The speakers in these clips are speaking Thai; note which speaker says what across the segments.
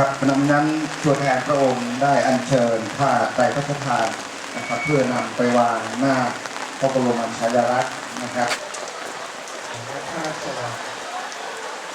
Speaker 1: ครับขณะนั้นตัวแทนพระองค์ได้อัญเชิญผ้าไตรพระราชทานนะครับเพื่อนำไปวางหน้าพระบรมฉายาลักษณ์นะครับ
Speaker 2: ข้าราชการ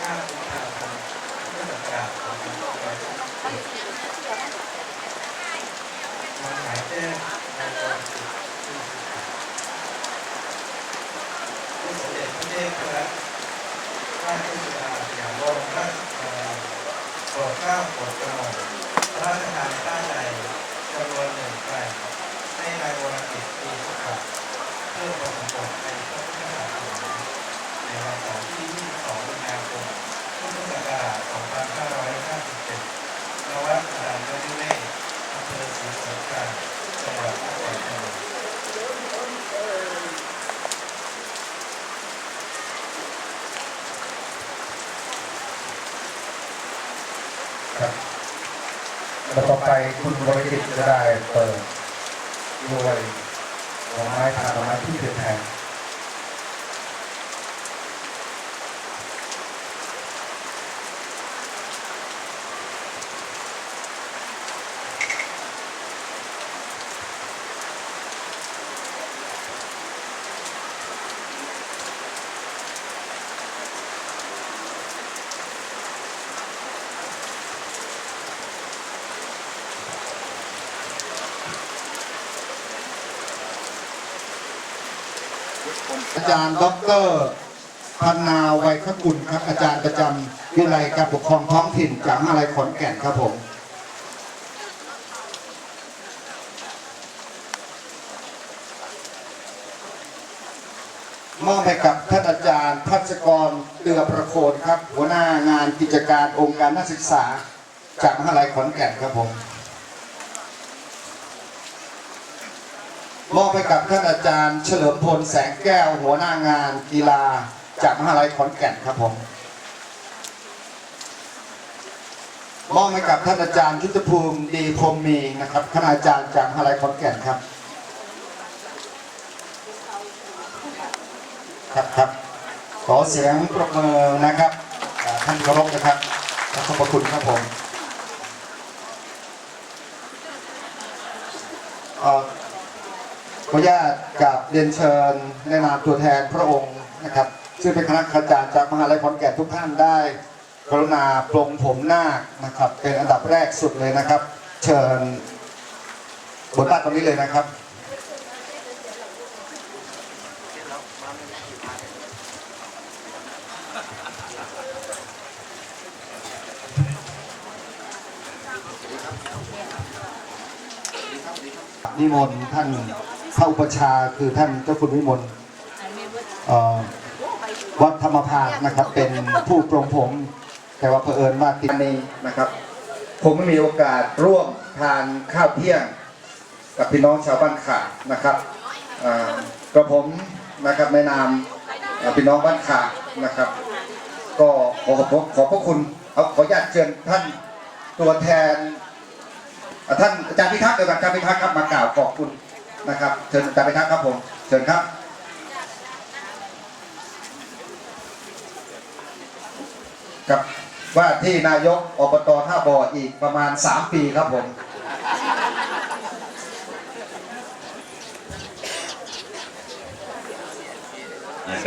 Speaker 2: ข้าราชการเพื่อประกาศของการมาหมายแจ้งในวันที่ผู้สมเด็จพระเทพรัตนราชสุดาสยามบรมราชกุมารีโปรดเกล้าโปรดกระหม่อมพระราชทานผ้าใหญ่จำนวนหนึ่งแปลงให้นายวรกิจปีสุขะเพื่อประสบในพระพุทธศาสนา ในวันเสาร์ที่ 22 มีนาคม พุทธศักราช 2557ณวัดอรัญญวิเวศอำเภอศรีสงครามจังหวัดนครพนม
Speaker 1: ครับแล้วต่อไปคุณบริจิตจะได้เปิดด้วยดอกไม้ทานดอกไม้ที่เดือดแทน อาจารย์ดอกเตอรพันนาไวยคกุลครับ อาจารย์ประจำวิทยาลัยการปกครองท้องถิ่นจากมหาลัยขอนแก่นครับผมมอบให้กับท่านอาจารย์พัชกรเตือประโคนครับ หัวหน้างานกิจการองค์การนักศึกษา จากมหาลัยขอนแก่นครับผม มอบให้กับท่านอาจารย์ เฉลิมพลแสงแก้วหัวหน้างานกีฬาจากมหาลัยขอนแก่นครับผมมอบให้กับท่านอาจารย์ยุทธภูมิดีพรมมีนะครับคณาจารย์จากมหาลัยขอนแก่นครับ ครับครับ ขอเสียงปรบมือนะครับท่านเคารพนะครับขอบพระคุณครับผมเอ่อ ขออนุญาตกับเรียนเชิญในนามตัวแทนพระองค์นะครับ ซึ่งเป็นคณะอาจารย์จากมหาลัยขอนแก่นทุกท่านได้ กรุณาปลงผมหน้านะครับ เป็นอันดับแรกสุดเลยนะครับ เชิญบนบ้านตรงนี้เลยนะครับนิมนต์ท่าน พระอุปชาคือท่านเจ้าคุณวิมลวัดธรรมภาคนะครับ เป็นผู้ปรงผม แต่ว่าเผอิญว่าติดนี้นะครับผมไม่มีโอกาสร่วมทานข้าวเที่ยง กับพี่น้องชาวบ้านขานะครับกระผมนะครับในนามพี่น้องบ้านขานะครับ ก็ขอขอบขอบพระคุณเอาขออนุญาตเชิญท่านตัวแทนท่านอาจารย์พิทักษ์เดียวก่อนอาจารย์พิทักษ์ครับมากล่าวขอบคุณ นะครับเชิญอาจารย์พิทักครับผมเชิญครับกับว่าที่นายกอบตท่าบ่ออีกประมาณ 3 ปีครับผม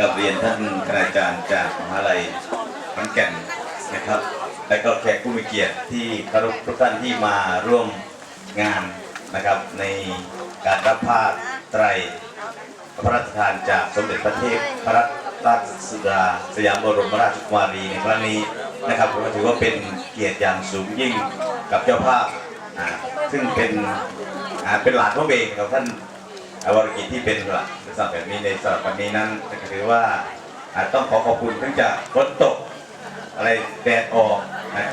Speaker 3: กับเรียนท่านคณาจารย์จากมหาลัยขอนแก่นนะครับ และก็แขกผู้มีเกียรติที่เคารพทุกท่านที่มาร่วมงานนะครับใน การรับผ้าไตรพระราชทานจากสมเด็จพระเทพพระราชสุดาสยามบรมราชกุมารีในครั้งนี้นะครับผมถือว่าเป็นเกียรติอย่างสูงยิ่งกับเจ้าภาพอ่าซึ่งเป็นอ่าเป็นหลานพ่อเองกับท่านอวรกิจที่เป็นหลักในสำหรับแบบนี้ในสำหรับวันนี้นั้นถือว่าอาจต้องขอขอบคุณทั้งจากฝนตกอะไรแดดออก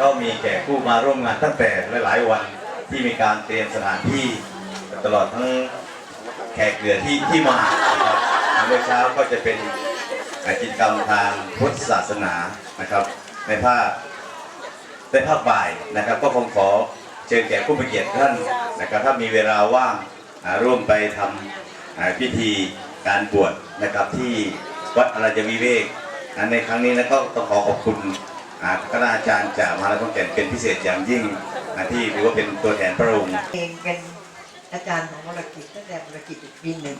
Speaker 3: ก็มีแขกผู้มาร่วมงานตั้งแต่หลายๆวันที่มีการเตรียมสถานที่ ตลอดทั้งแขกเหลือที่ที่มานะครับเมื่อเช้าก็จะเป็นกิจกรรมทางพุทธศาสนานะครับ ในภาคในภาคบ่ายนะครับ ก็คงขอเชิญแขกผู้มีเกียรติท่านนะครับถ้ามีเวลาว่างร่วมไปทำอ่าพิธีการบวชนะครับที่วัดอรัญวิเวกนะในครั้งนี้นะก็ต้องขอขอบคุณอาคณาจารย์จากมหาลัยขอนแก่นเป็นพิเศษอย่างยิ่งที่ถือว่าเป็นตัวแทนพระองค์
Speaker 4: เองเป็น อาจารย์ของวรกิจตั้งแต่วรกิจอีกปีหนึ่ง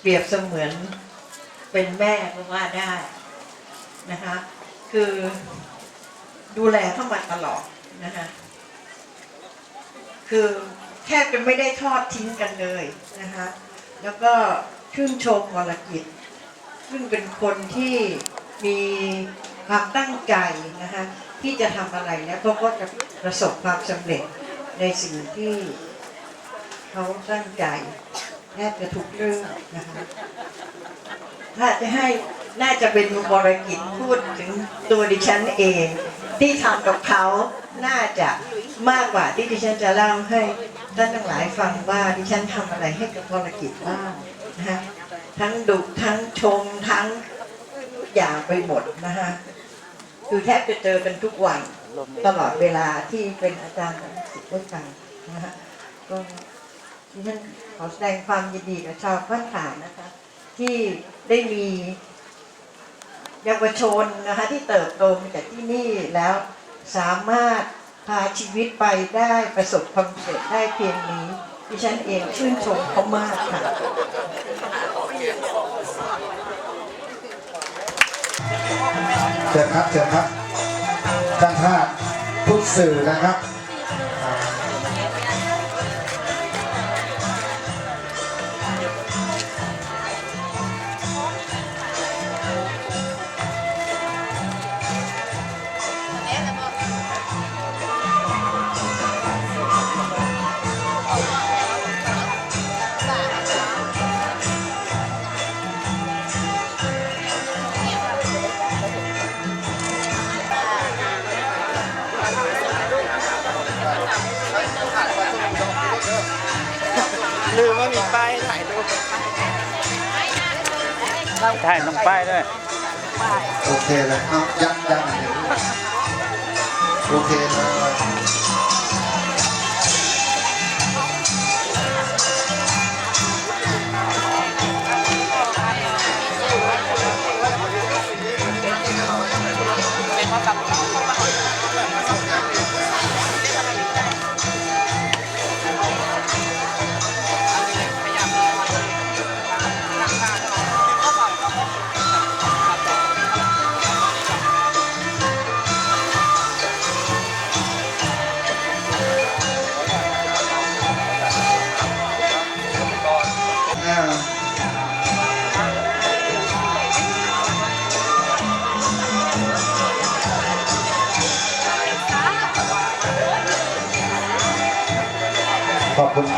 Speaker 4: เปรียบเสมือนเป็นแม่ก็ว่าได้นะคะคือดูแลเข้ามาตลอดนะคะคือแทบจะไม่ได้ทอดทิ้งกันเลยนะคะแล้วก็ชื่นชมวรกิจ ซึ่งเป็นคนที่มีความตั้งใจนะคะที่จะทำอะไรแล้วเขาก็จะประสบความสำเร็จในสิ่งที่ เขาตั้งใจแทบจะทุกเรื่องนะคะถ้าจะให้น่าจะเป็นวรกิจพูดถึงตัวดิฉันเอง ที่ทำกับเขาน่าจะมากกว่าที่ดิฉันจะเล่าให้ท่านทั้งหลายฟังว่าดิฉันทำอะไรให้กับวรกิจบ้างนะคะทั้งดุทั้งชมทั้งอย่างไปหมดนะคะคือแทบจะเจอกันทุกวันตลอดเวลาที่เป็นอาจารย์ของศิษย์ด้วยกันนะคะก็ ดิฉันขอแสดงความยินดีกับชาวบ้านขามนะคะ ที่ได้มีเยาวชนนะคะที่เติบโตมาจากที่นี่แล้วสามารถพาชีวิตไปได้ประสบความสำเร็จได้เพียงนี้ ดิฉันเองชื่นชมเขามากค่ะ
Speaker 1: เชิญครับเชิญครับท่านทาสทุกสื่อนะครับ
Speaker 5: ลืมว่ามีป้ายถ่ายรูปถ่ายลงป้ายด้วย
Speaker 1: โอเคเลยเอายังยังโอเคเลย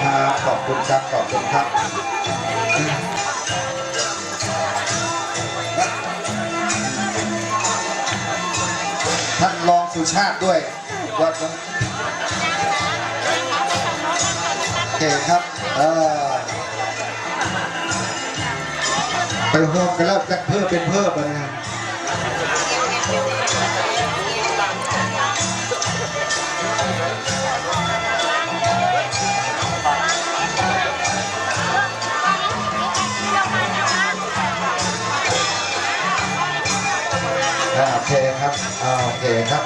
Speaker 1: ครับขอบคุณครับขอบคุณครับท่านรองสุชาติด้วยวัดนะโอเคครับเออไปโฮมกันแล้วจะเพิ่มเป็นเพิ่มอะไรนะ ครับโอเคครับ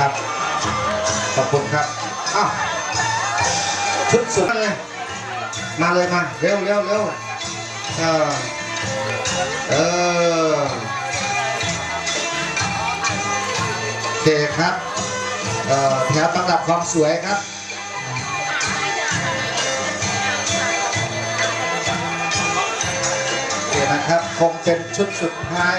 Speaker 1: ครับ ขอบคุณครับอ้าวชุดสุดเลยมาเลยมาเร็วเร็วเร็วเออเออโอเคครับเอ่อแถวตั้งดับความสวยครับโอเคนะครับ คงเป็นชุดสุดท้าย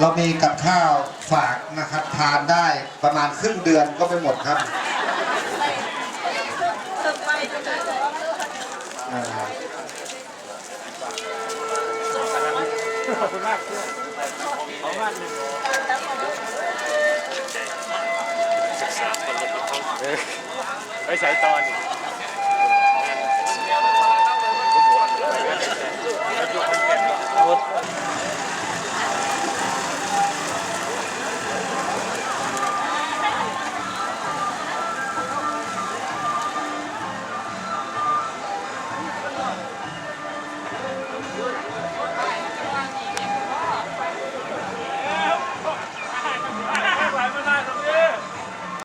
Speaker 1: เรามีกับข้าวฝากนะครับ ทานได้ประมาณครึ่งเดือนก็ไม่หมดครับ
Speaker 5: ขอบคุณมากขอบคุณมากเออไปใส่ตอน